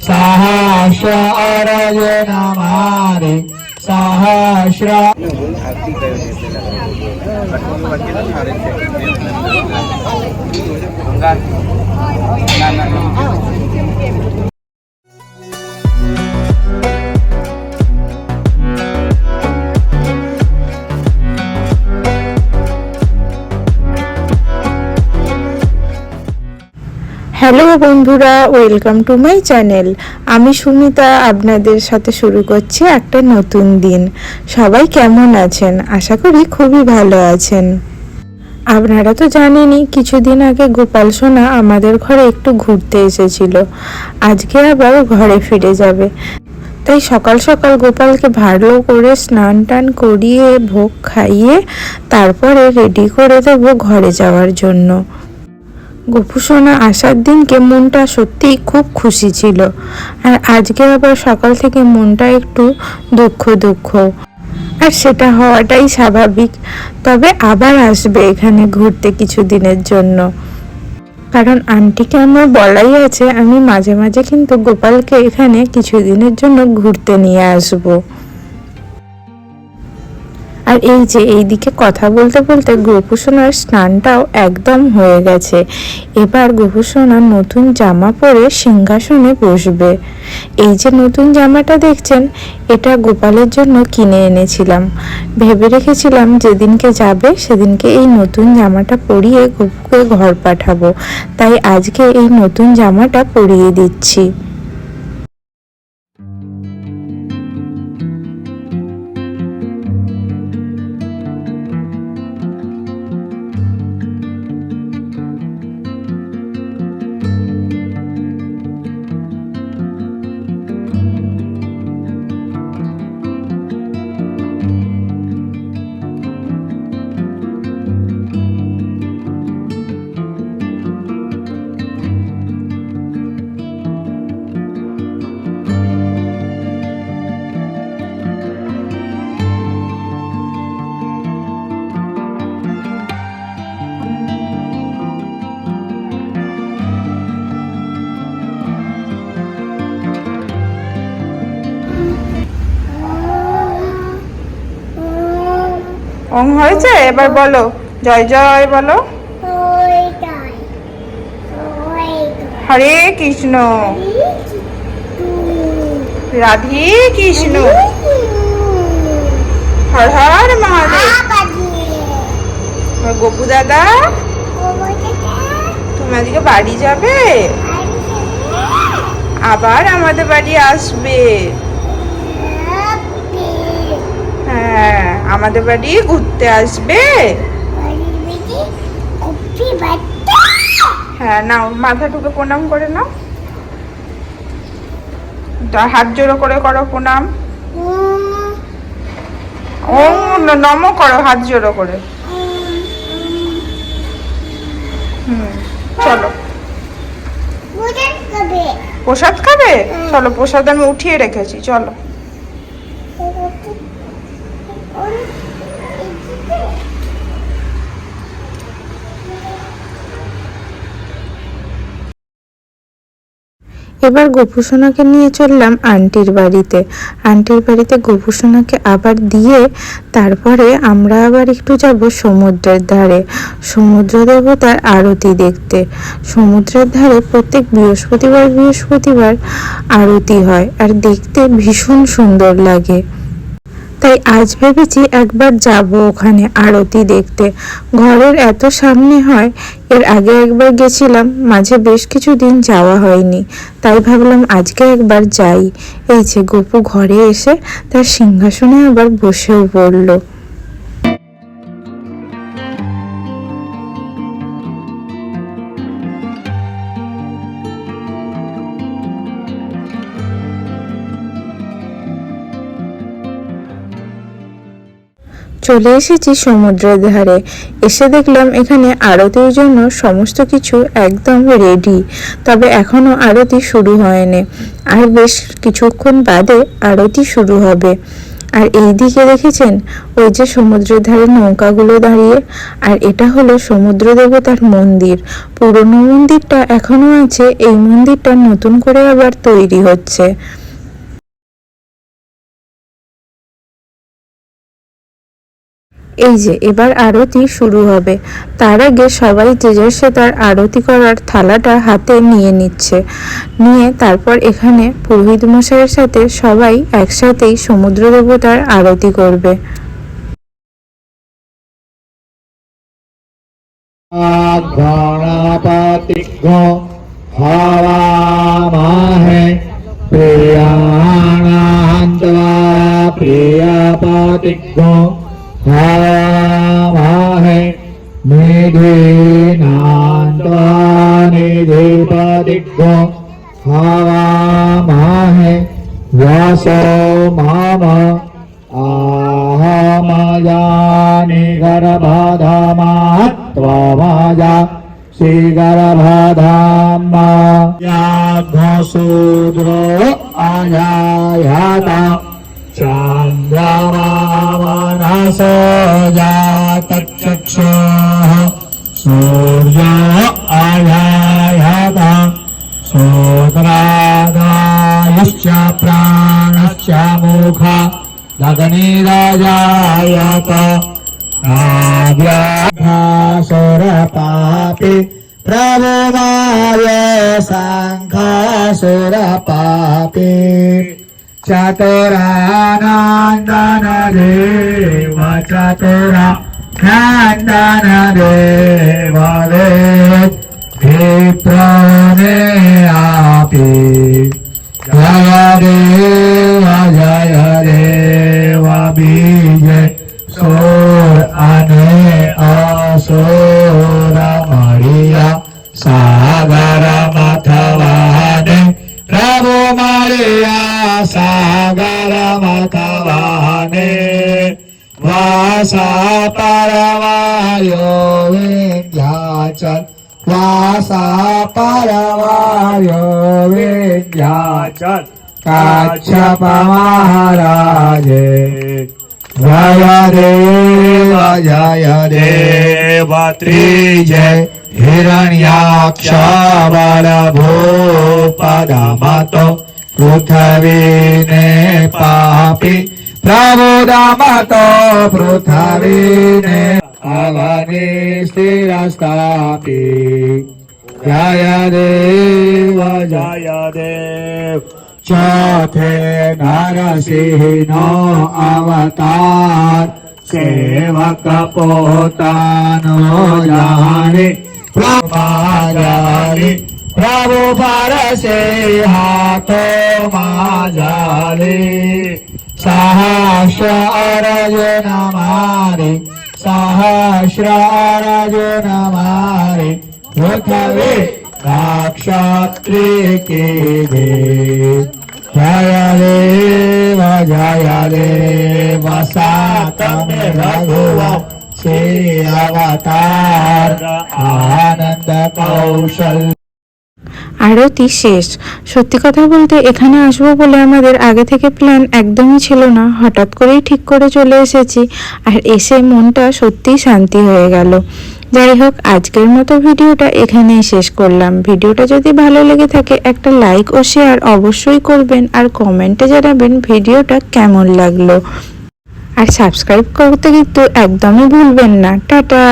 સહસ્રય નમારે સહસ્ર ના ના হ্যালো বন্ধুরা, ওয়েলকাম টু মাই চ্যানেল। আমি সুমিতা আপনাদের সাথে শুরু করছি একটা নতুন দিন। সবাই কেমন আছেন? আশা করি খুবই ভালো আছেন। আপনারা তো জানেনই, কিছুদিন আগে গোপাল সোনা আমাদের ঘরে একটু ঘুরতে এসেছিল। আজকে আবার ঘরে ফিরে যাবে। তাই সকাল সকাল গোপালকে ভালো করে স্নান টান করিয়ে, ভোগ খাইয়ে, তারপরে রেডি করে দেবো ঘরে যাওয়ার জন্য। গোপুসোনা আসার দিনকে মনটা সত্যিই খুব খুশি ছিল। আর আজকে আবার সকাল থেকে মনটা একটু দুঃখ দুঃখ। আর সেটা হওয়াটাই স্বাভাবিক। তবে আবার আসবে এখানে ঘুরতে কিছু দিনের জন্য। কারণ আন্টিকে আমার বলাই আছে, আমি মাঝে মাঝে কিন্তু গোপালকে এখানে কিছু দিনের জন্য ঘুরতে নিয়ে আসব। আর এই যে এইদিকে কথা বলতে বলতে গোপুসোনার স্নানটাও একদম হয়ে গেছে। এবার গোপুসোনা নতুন জামা পরে সিংহাসনে বসবে। এই যে নতুন জামাটা দেখছেন, এটা গোপালের জন্য কিনে এনেছিলাম। ভেবে রেখেছিলাম যেদিনকে যাবে সেদিনকে এই নতুন জামাটা পরিয়ে গোপুকে ঘর পাঠাবো। তাই আজকে এই নতুন জামাটা পরিয়ে দিচ্ছি। অং হয়েছে? এবার বলো। জয় জয় বলো। হরে কৃষ্ণ। রাধে কৃষ্ণ। হর হর মহাদেব। গোপু দাদা তুমি আজকে বাড়ি যাবে। আবার আমাদের বাড়ি আসবে হ্যাঁ আমাদের বাড়ি ঘুরতে আসবে। হ্যাঁ নাও মাথা টুকে প্রণাম করে নাও। হাত জোড়ো করে করো প্রণাম। ও নম করো হাত জোড়ো করে। হুম চলো। প্রসাদ খাবে? চলো প্রসাদ আমি উঠিয়ে রেখেছি চলো। এবার গোপুসোনাকে নিয়ে চললাম আন্টির বাড়িতে। আন্টির বাড়িতে গোপুসোনাকে আবার দিয়ে তারপরে আমরা আবার একটু যাব সমুদ্রের ধারে। সমুদ্র দেবতার আরতি দেখতে। সমুদ্রের ধারে প্রত্যেক বৃহস্পতিবার বৃহস্পতিবার আরতি হয়, আর দেখতে ভীষণ সুন্দর লাগে। তাই আজ ভেবেছি একবার যাব ওখানে আরতি দেখতে। ঘরের এত সামনে হয়, এর আগে একবার গেছিলাম, মাঝে বেশ কিছু দিন যাওয়া হয়নি। তাই ভাবলাম আজকে একবার যাই। এই যে গপু ঘরে এসে তার সিংহাসনে আবার বসেও পড়ল। চলে এসেছি সমুদ্রের ধারে। এসে দেখলাম এখানে আরতির জন্য সমস্ত কিছু একদম রেডি তবে এখনও আরতি শুরু হয়নি। আর বেশ কিছুক্ষণ বাদে আরতি শুরু হবে। আর এই দিকে দেখেছেন, ওই যে সমুদ্রের ধারে নৌকাগুলো দাঁড়িয়ে, আর এটা হলো সমুদ্র দেবতার মন্দির। পুরনো মন্দিরটা এখনও আছে, এই মন্দিরটা নতুন করে আবার তৈরি হচ্ছে। এই যে, এবার আরতি শুরু হবে। তার আগে সবাই যে যে সে তার আরতি করার থালাটা হাতে নিয়ে নিচ্ছে। নিয়ে তারপর এখানে পুরোহিত মশাইয়ের সাথে সবাই একসাথেই সমুদ্র দেবতার আরতি করবে। গণপতি निधेनाधिपतिको हवामहे व्यासो माम आहमजानि गर्भधामात्वमजा श्रीगर्भधाम या घोसूद्रो अजायात चान्द्रमामनसो जातचक्षु सूर्य आयायाता सोतरादायुश्च प्राणश्च मोख गगनीराजायात नाव्यासुरपापि प्रभुमाय साङ्खासुरपापि चतुरानन्दनदेव चतुरा Nandana Devale Vipra परवायो विंध्याचल काच्छप महाराजे जय देव जय देव त्रिजय हिरण्याक्ष बलभूपदमतो पृथ्वीने पापी प्रबोधमतो पृथ्वीने अवनि स्थिरस्तापि जय देव जय देव चौथे नरसिंह अवतार, सेवक पोतानो जाने। प्रभाजारी, प्रभु पर से हाथों माजाले सहस्र अर्जुन मारे, सहस्र अर्जुन मारे पृथ्वी नक्षत्री के दे जय देव जय देव सात में रघुव से अवतार आनंद कौशल আরতি শেষ সত্যি কথা বলতে এখানে আসবো বলে আমাদের আগে থেকে প্ল্যান একদমই ছিল না হঠাৎ করেই ঠিক করে চলে এসেছি আর এসে মনটা সত্যিই শান্তি হয়ে গেল যাই হোক, আজকের মতো ভিডিওটা এখানেই শেষ করলাম। ভিডিওটা যদি ভালো লেগে থাকে, একটা লাইক ও শেয়ার অবশ্যই করবেন আর কমেন্টে জানাবেন ভিডিওটা কেমন লাগল। আর সাবস্ক্রাইব করতে কিন্তু একদমই ভুলবেন না। টাটা!